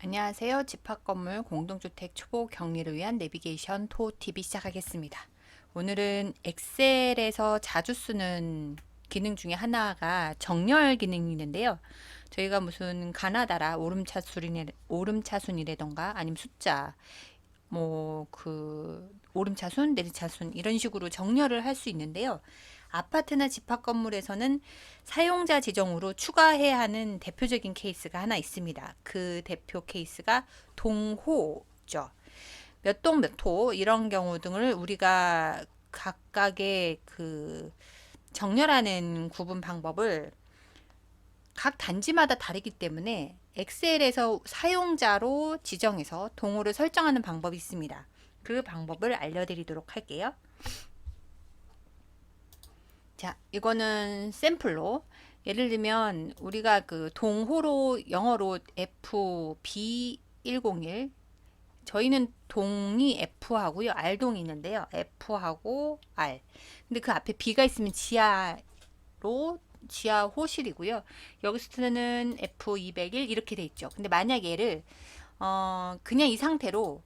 안녕하세요. 집합건물 공동주택 초보 격리를 위한 내비게이션 토TV 시작하겠습니다. 오늘은 엑셀에서 자주 쓰는 기능 중에 하나가 정렬 기능이 있는데요. 저희가 무슨 가나다라 오름차순이래, 오름차순이라던가 아니면 숫자 뭐 그 오름차순, 내리차순 이런 식으로 정렬을 할 수 있는데요. 아파트나 집합 건물에서는 사용자 지정으로 추가해야 하는 대표적인 케이스가 하나 있습니다. 그 대표 케이스가 동호죠. 몇 동 몇 호 이런 경우 등을 우리가 각각의 그 정렬하는 구분 방법을 각 단지마다 다르기 때문에 엑셀에서 사용자로 지정해서 동호를 설정하는 방법이 있습니다. 그 방법을 알려드리도록 할게요. 자, 이거는 샘플로 예를 들면 우리가 그 동호로 영어로 FB101 저희는 동이 F하고요. R동이 있는데요. F하고 R. 근데 그 앞에 B가 있으면 지하로 지하 호실이고요. 여기서는 F201 이렇게 돼 있죠. 근데 만약 얘를 어 그냥 이 상태로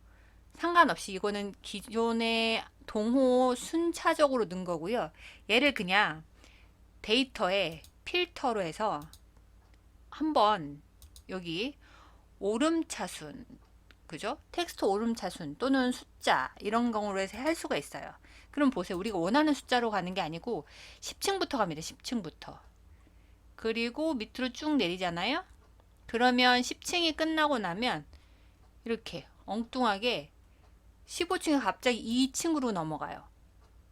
상관없이 이거는 기존의 동호 순차적으로 넣은 거고요. 얘를 그냥 데이터에 필터로 해서 한번 여기 오름차순 그죠? 텍스트 오름차순 또는 숫자 이런 경우로 해서 할 수가 있어요. 그럼 보세요. 우리가 원하는 숫자로 가는 게 아니고 10층부터 갑니다. 10층부터. 그리고 밑으로 쭉 내리잖아요. 그러면 10층이 끝나고 나면 이렇게 엉뚱하게 15층에 갑자기 2층으로 넘어가요.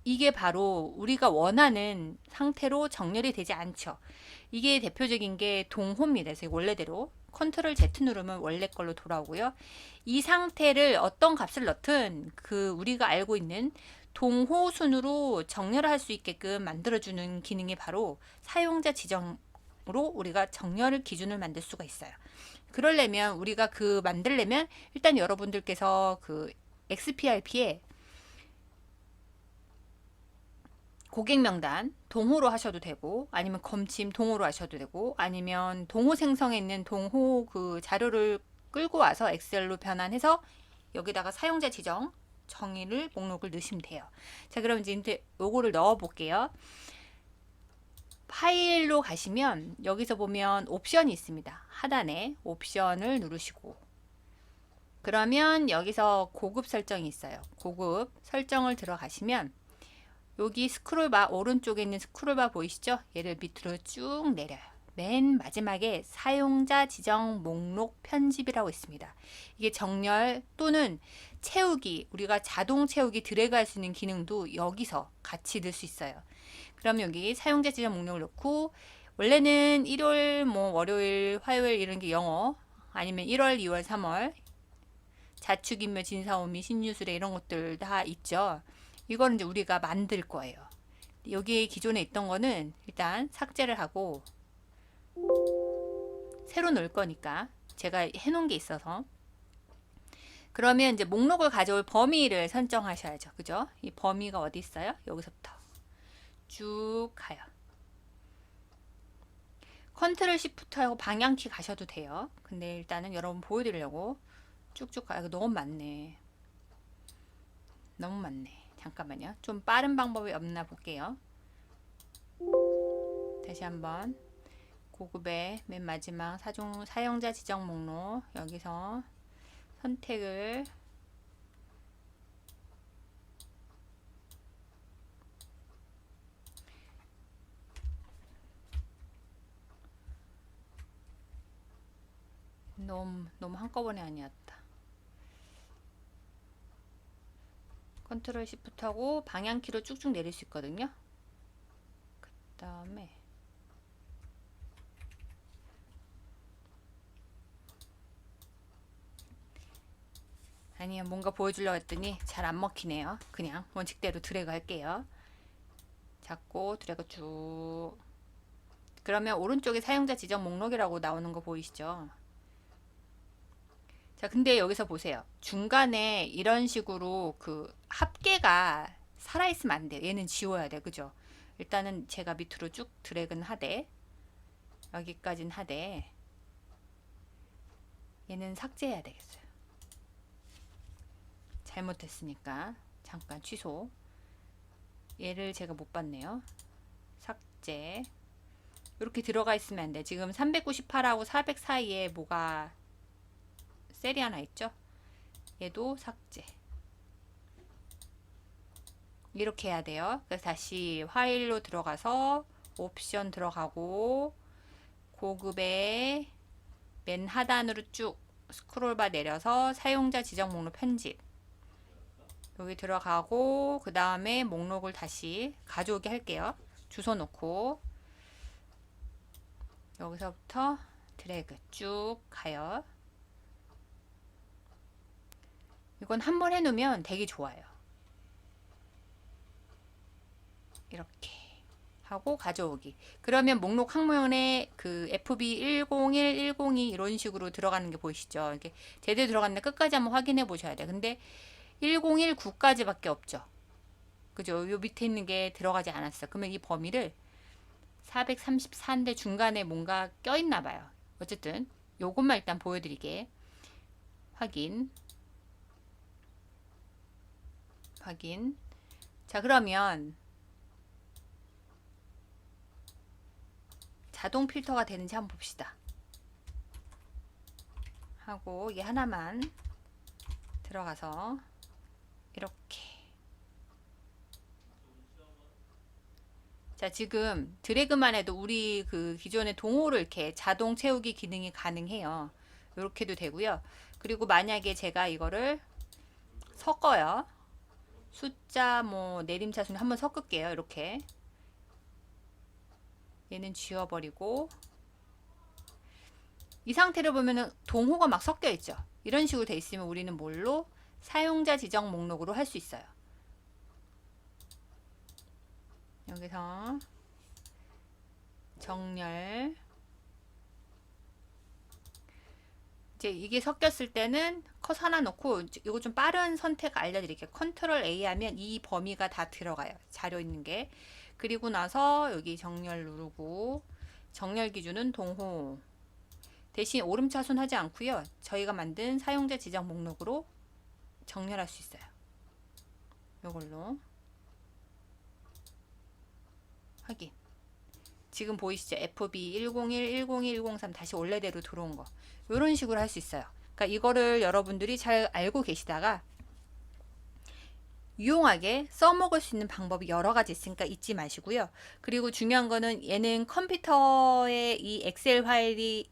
이게 바로 우리가 원하는 상태로 정렬이 되지 않죠. 이게 대표적인 게 동호입니다. 원래대로 컨트롤 Z 누르면 원래 걸로 돌아오고요. 이 상태를 어떤 값을 넣든 그 우리가 알고 있는 동호 순으로 정렬을 할수 있게끔 만들어주는 기능이 바로 사용자 지정으로 우리가 정렬 기준을 만들 수가 있어요. 그러려면 우리가 그 만들려면 일단 여러분들께서 그 XPRP에 고객 명단 동호로 하셔도 되고 아니면 검침 동호로 하셔도 되고 아니면 동호 생성에 있는 동호 그 자료를 끌고 와서 엑셀로 변환해서 여기다가 사용자 지정 정의를 목록을 넣으시면 돼요. 자, 그럼 이제 요거를 넣어 볼게요. 파일로 가시면 여기서 보면 옵션이 있습니다. 하단에 옵션을 누르시고 그러면 여기서 고급 설정이 있어요. 고급 설정을 들어가시면 여기 스크롤바 오른쪽에 있는 스크롤바 보이시죠? 얘를 밑으로 쭉 내려요. 맨 마지막에 사용자 지정 목록 편집이라고 있습니다. 이게 정렬 또는 채우기, 우리가 자동 채우기 드래그 할 수 있는 기능도 여기서 같이 넣을 수 있어요. 그럼 여기 사용자 지정 목록을 넣고 원래는 일요일, 뭐 월요일, 화요일 이런 게 영어 아니면 1월, 2월, 3월 자축인묘, 진사오미, 신유술에 이런 것들 다 있죠. 이거는 이제 우리가 만들 거예요. 여기 기존에 있던 거는 일단 삭제를 하고 새로 넣을 거니까 제가 해놓은 게 있어서 그러면 이제 목록을 가져올 범위를 설정하셔야죠. 그죠? 이 범위가 어디 있어요? 여기서부터 쭉 가요. 컨트롤 시프트 하고 방향키 가셔도 돼요. 근데 일단은 여러분 보여드리려고 쭉쭉 가요. 너무 많네. 너무 많네. 잠깐만요. 좀 빠른 방법이 없나 볼게요. 다시 한번 고급의 맨 마지막 사종, 사용자 지정 목록 여기서 선택을 너무 너무 한꺼번에 아니었다. 컨트롤 시프트하고 방향키로 쭉쭉 내릴 수 있거든요. 그 다음에 아니요 뭔가 보여주려고 했더니 잘 안 먹히네요. 그냥 원칙대로 드래그 할게요. 잡고 드래그 쭉 그러면 오른쪽에 사용자 지정 목록이라고 나오는 거 보이시죠? 자, 근데 여기서 보세요. 중간에 이런 식으로 그 합계가 살아있으면 안 돼요. 얘는 지워야 돼. 그죠? 일단은 제가 밑으로 쭉 드래그는 하되, 여기까지는 하되, 얘는 삭제해야 되겠어요. 잘못했으니까 잠깐 취소. 얘를 제가 못 봤네요. 삭제. 이렇게 들어가 있으면 안 돼. 지금 398하고 400 사이에 뭐가 셀이 하나 있죠? 얘도 삭제. 이렇게 해야 돼요. 그래서 다시 파일로 들어가서 옵션 들어가고 고급의 맨 하단으로 쭉 스크롤바 내려서 사용자 지정 목록 편집 여기 들어가고 그 다음에 목록을 다시 가져오게 할게요. 주소 놓고 여기서부터 드래그 쭉 가요. 이건 한 번 해놓으면 되게 좋아요. 이렇게 하고 가져오기. 그러면 목록 항목에 그 FB 101, 102 이런 식으로 들어가는 게 보이시죠? 이렇게 제대로 들어갔는데 끝까지 한번 확인해 보셔야 돼요. 근데 1019까지밖에 없죠. 그죠? 요 밑에 있는 게 들어가지 않았어. 그러면 이 범위를 434인데 중간에 뭔가 껴있나 봐요. 어쨌든 요것만 일단 보여드리게 확인 확인 자 그러면 자동 필터가 되는지 한번 봅시다. 하고 이게 하나만 들어가서 이렇게 자 지금 드래그만 해도 우리 그 기존의 동호를 이렇게 자동 채우기 기능이 가능해요. 이렇게도 되고요. 그리고 만약에 제가 이거를 섞어요. 숫자 뭐 내림차순 한번 섞을게요. 이렇게 얘는 지워버리고 이 상태를 보면은 동호가 막 섞여 있죠. 이런 식으로 돼 있으면 우리는 뭘로 사용자 지정 목록으로 할 수 있어요. 여기서 정렬 이제 이게 섞였을 때는 컷 하나 넣고 이거 좀 빠른 선택 알려드릴게요. 컨트롤 A 하면 이 범위가 다 들어가요. 자료 있는 게. 그리고 나서 여기 정렬 누르고 정렬 기준은 동호 대신 오름차순 하지 않고요. 저희가 만든 사용자 지정 목록으로 정렬할 수 있어요. 이걸로 확인. 지금 보이시죠? FB 101, 102, 103 다시 원래대로 들어온 거. 이런 식으로 할 수 있어요. 그러니까 이거를 여러분들이 잘 알고 계시다가 유용하게 써먹을 수 있는 방법이 여러 가지 있으니까 잊지 마시고요. 그리고 중요한 거는 얘는 컴퓨터에 이 엑셀 파일이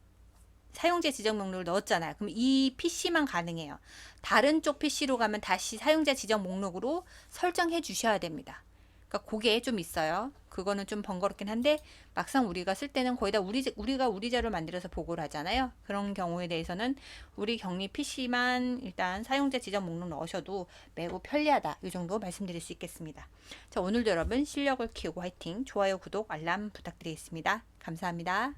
사용자 지정 목록을 넣었잖아요. 그럼 이 PC만 가능해요. 다른 쪽 PC로 가면 다시 사용자 지정 목록으로 설정해 주셔야 됩니다. 그러니까 그게 좀 있어요. 그거는 좀 번거롭긴 한데 막상 우리가 쓸 때는 거의 다 우리 우리가 우리 자료 만들어서 보고를 하잖아요. 그런 경우에 대해서는 우리 격리 PC만 일단 사용자 지정 목록 넣으셔도 매우 편리하다. 이 정도 말씀드릴 수 있겠습니다. 자, 오늘도 여러분 실력을 키우고 화이팅. 좋아요, 구독, 알람 부탁드리겠습니다. 감사합니다.